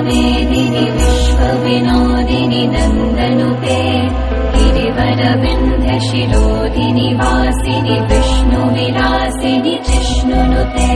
मेदिनि विश्वविनोदिनि नन्दनुतेवरविन्द्यशिरोदिनि वासिनि विष्णुविरासिनि जिष्णुनुते।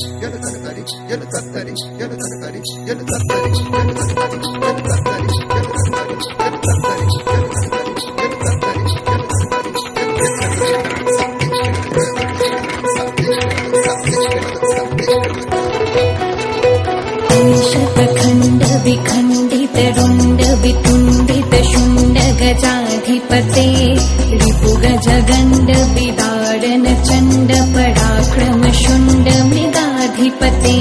ఎను తనకరి ఎను తత్తరి ఎను తనకరి ఎను తత్తరి ఎను తనకరి ఎను తత్తరి ఎను జగండ విదాడన చండ పరాక్రమ శుండ मृगाधिपते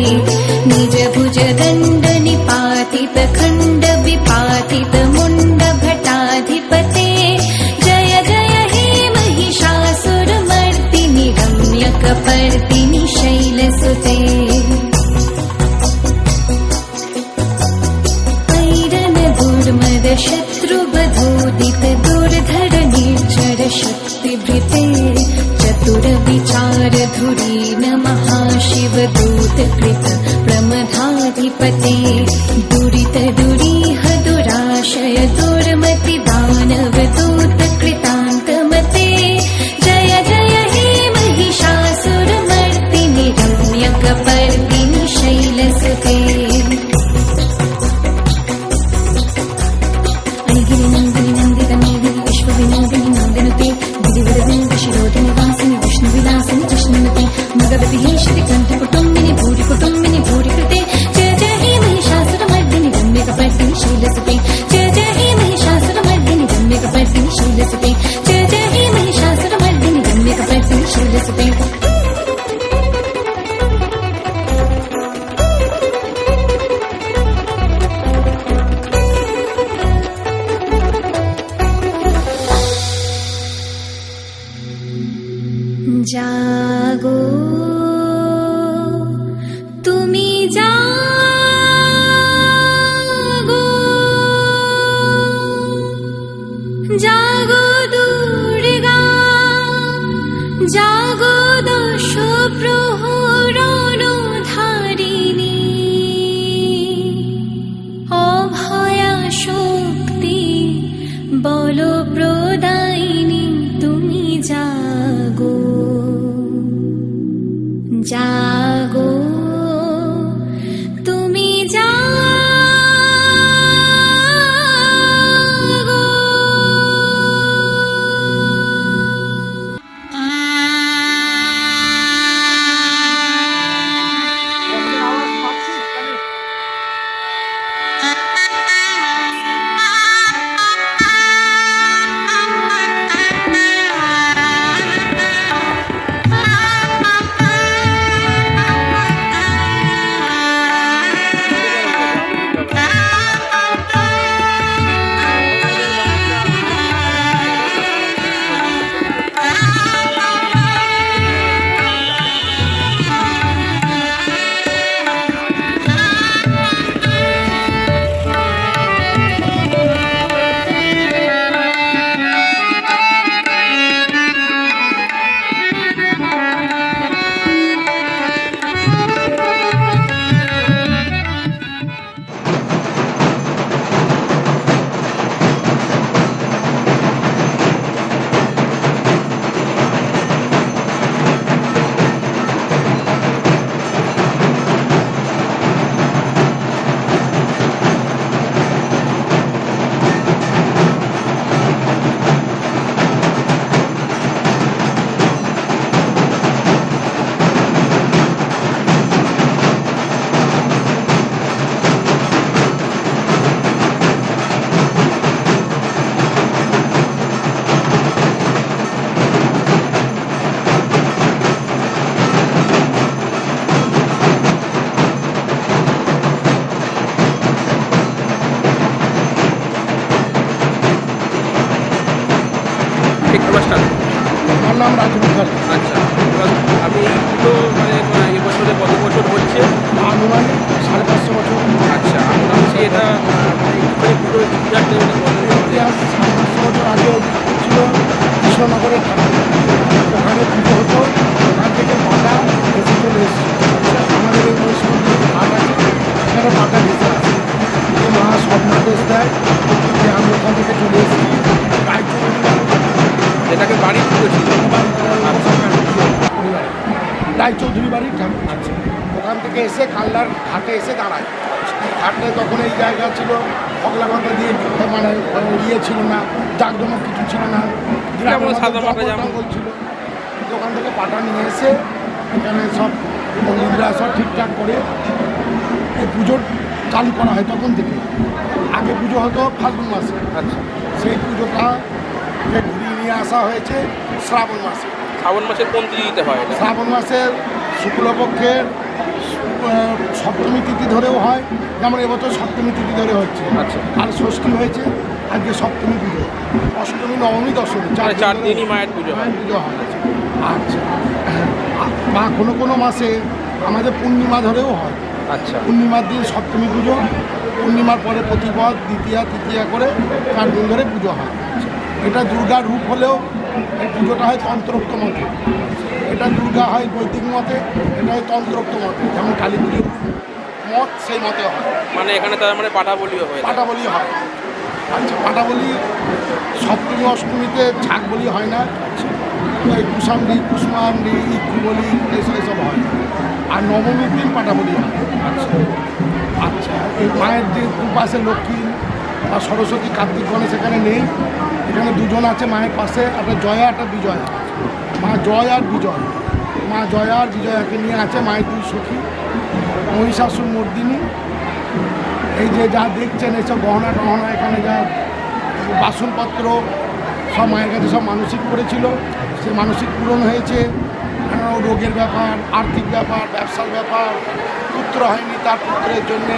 निज भुज दण्ड निपातित खण्ड विपातित मुण्ड भटाधिपते जय जय हे महिषासुरमर्दिनि रम्यकपर्दिनि। शैलसुते আনুমানিক সাড়ে পাঁচশো বছর। আচ্ছা আমরা হচ্ছে এটা ইতিহাস সাড়ে পাঁচশো বছর আগে ছিল কৃষ্ণনগরের ওখানে পুজো হতো ওখান থেকে পাটা এসে চলে এসেছে। আমাদের এই মহিষমন্দির ঘাট আছে এখানে পাটা ভেসে আছে মা স্বপ্নাদেশ দেয় যে আমি ওখান থেকে চলে এসেছি। এটাকে বাড়ির পুজো ছিল। রায়চৌধুরী বাড়ির ঠাকুর। আছে ওখান থেকে এসে কাল্লার ঘাটে এসে দাঁড়ায়। ঘাটে তখন এই জায়গা ছিল হগলাগন্ধা দিয়ে মানে ইয়ে ছিল না জাকজমক কিছু ছিল না। জঙ্গল ছিল। দোকান থেকে পাটা নিয়ে এসে এখানে সব মন্দিররা সব ঠিকঠাক করে এই পুজোর চালু করা হয় তখন থেকে। আগে পুজো হতো ফাল্গুন মাসে। আচ্ছা। সেই পুজোটা ঘুরিয়ে নিয়ে আসা হয়েছে শ্রাবণ মাসে। শ্রাবণ মাসে কোন দিতে হয় শ্রাবণ মাসের শুক্লপক্ষের সপ্তমী তিথি ধরেও হয় যেমন এবছর সপ্তমী তিথি ধরে হচ্ছে। আচ্ছা। আর ষষ্ঠী হয়েছে আজকে সপ্তমী পুজো। অষ্টমী নবমী দশমী মানে চার দিনই মায়ের পুজো হয়। মায়ের পুজো হয়। আচ্ছা। বা কোনো কোনো মাসে আমাদের পূর্ণিমা ধরেও হয়। আচ্ছা। পূর্ণিমার দিন সপ্তমী পুজো পূর্ণিমার পরে প্রতিপদ দ্বিতীয়া তৃতীয়া করে চার দিন ধরে পুজো হয়। এটা দুর্গার রূপ হলেও এই পুজোটা হয় তন্ত্রোক্ত মতে। এটা দুর্গা হয় বৈদিক মতে এটা হয় তন্ত্রোক্ত মতে যেমন কালী পুজোর মত সেই মতে হয়। মানে এখানে তার মানে পাঠা হয় পাটাবলি হয়। আচ্ছা পাটাবলি সপ্তমী অষ্টমীতে ছাগ বলি হয় না। এই কুসামডি কুসমান্ডি ইক্ষু বলি এইসব এইসব হয় আর নবমীর দিন পাটাবলি হয়। আচ্ছা আচ্ছা এই মায়ের যে দুপাশে লক্ষ্মী বা সরস্বতী কার্তিক গণেশ এখানে নেই। এখানে দুজন আছে মায়ের পাশে একটা জয়া একটা বিজয়া। মা জয় আর বিজয়। মা জয়া আর বিজয়াকে নিয়ে আছে মায়ের দুই সখী, মহিষাসুর মর্দিনী। এই যে যা দেখছেন এইসব গহনা টহনা, এখানে যা বাসনপত্র, সব মায়ের কাছে সব মানসিক করেছিল সে মানসিক পূরণ হয়েছে। রোগের ব্যাপার, আর্থিক ব্যাপার, ব্যবসার ব্যাপার, পুত্র হয়নি তার পুত্রের জন্যে।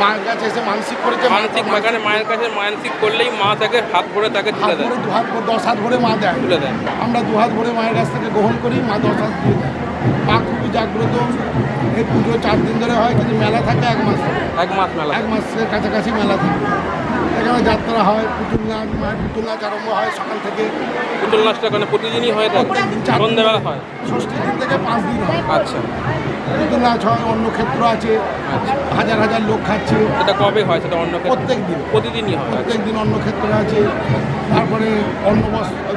মায়ের কাছে এসে মানসিক করেছে মানসিক মাখানে মায়ের কাছে মানসিক করলেই মা তাকে হাত ভরে তাকে তুলে দেয়। দু হাত দশ হাত ভরে মা দেয়। তুলে দেয়। আমরা দু হাত ভরে মায়ের কাছ থেকে গ্রহণ করি মা দশ হাত দিয়ে দেয়। মা খুবই জাগ্রত। এই পুজো চার দিন ধরে হয় কিন্তু মেলা থাকে এক মাস। এক মাস মেলা এক মাসের কাছাকাছি মেলা থাকে। এখানে যাত্রা হয় পুতুল নাচ মায়ের পুতুল নাচ আরম্ভ হয় সকাল থেকে। পুতুল নাচটা ওখানে প্রতিদিনই হয়ে থাকে সন্ধ্যেবেলা হয়? ষষ্ঠী দিন থেকে পাঁচ দিন হয়। আচ্ছা। পুতুল নাচ হয় অন্য ক্ষেত্র আছে। আচ্ছা। হাজার হাজার লোক খাচ্ছে। সেটা কবে হয় সেটা অন্য প্রত্যেক দিন। প্রতিদিনই হয় প্রত্যেক আচ্ছা। দিন অন্য ক্ষেত্র আছে। তারপরে অন্য বস্ত্র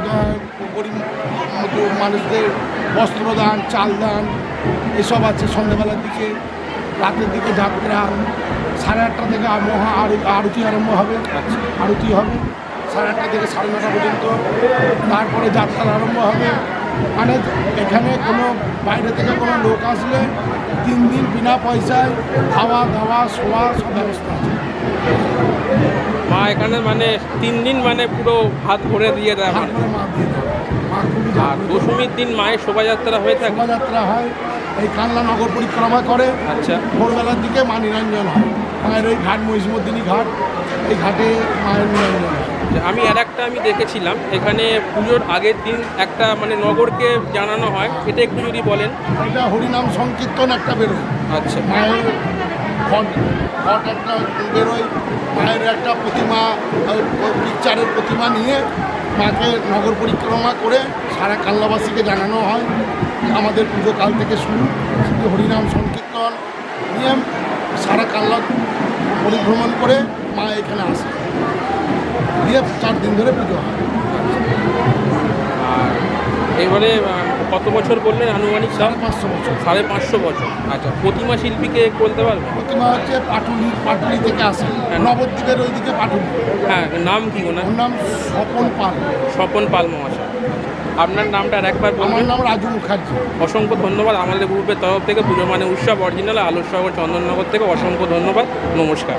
গরিব মানুষদের বস্ত্রদান চাল দান এসব আছে সন্ধ্যেবেলার দিকে। রাতের দিকে যাত্রা। সাড়ে আটটা থেকে মহা আরতি আরতি আরম্ভ হবে আচ্ছা। আরতি হবে সাড়ে আটটা থেকে সাড়ে নটা পর্যন্ত। তারপরে যাত্রা আরম্ভ হবে। মানে এখানে কোনো বাইরে থেকে কোনো লোক আসলে তিন দিন বিনা পয়সায় খাওয়া দাওয়া শোয়া সব ব্যবস্থা আছে। মা এখানে মানে তিন দিন মানে পুরো হাত ভরে দিয়ে দেয় মানে? তারপরে মা দিয়ে দেয়। আর দশমীর দিন মায়ের শোভাযাত্রা হয়ে থাকে? শোভাযাত্রা হয় এই কানলা নগর পরিক্রমা করে। আচ্ছা। ভোরবেলার দিকে মা নিরঞ্জন হয়। মায়ের ওই ঘাট মহিষমর্দিনী ঘাট এই ঘাটে মায়ের যে আমি আর একটা আমি দেখেছিলাম এখানে পুজোর আগের দিন একটা মানে নগরকে জানানো হয় এটা একটু যদি বলেন। এটা হরিনাম সংকীর্তন একটা বেরোয়। আচ্ছা। মায়ের ঘট ঘট একটা বেরোয় মায়ের একটা প্রতিমা পিকচারের প্রতিমা নিয়ে মাকে নগর পরিক্রমা করে সারা কাল্লাবাসীকে জানানো হয় আমাদের পুজো কাল থেকে শুরু হরিনাম সংকীর্তন নিয়ে সারা কাল্লা পরিভ্রমণ করে মা এখানে আসে। দিয়ে চার দিন ধরে পুজো হয়। আর এবারে কত বছর বললেন আনুমানিক? সাড়ে পাঁচশো বছর। সাড়ে পাঁচশো বছর। আচ্ছা প্রতিমা শিল্পীকে বলতে পারবেন? প্রতিমা হচ্ছে পাটুলি পাটুলি থেকে আসে। নবদ্বীপের ওইদিকে পাটুলি। হ্যাঁ নাম কি ওনার? নাম স্বপন পাল। স্বপন পাল মহাশয়। আপনার নামটা আর একবার আমার নাম রাজু মুখার্জি। অসংখ্য ধন্যবাদ। আমাদের গ্রুপের তরফ থেকে পুজো মানে উৎসব অরিজিনাল আলোর শহর চন্দননগর থেকে অসংখ্য ধন্যবাদ। নমস্কার।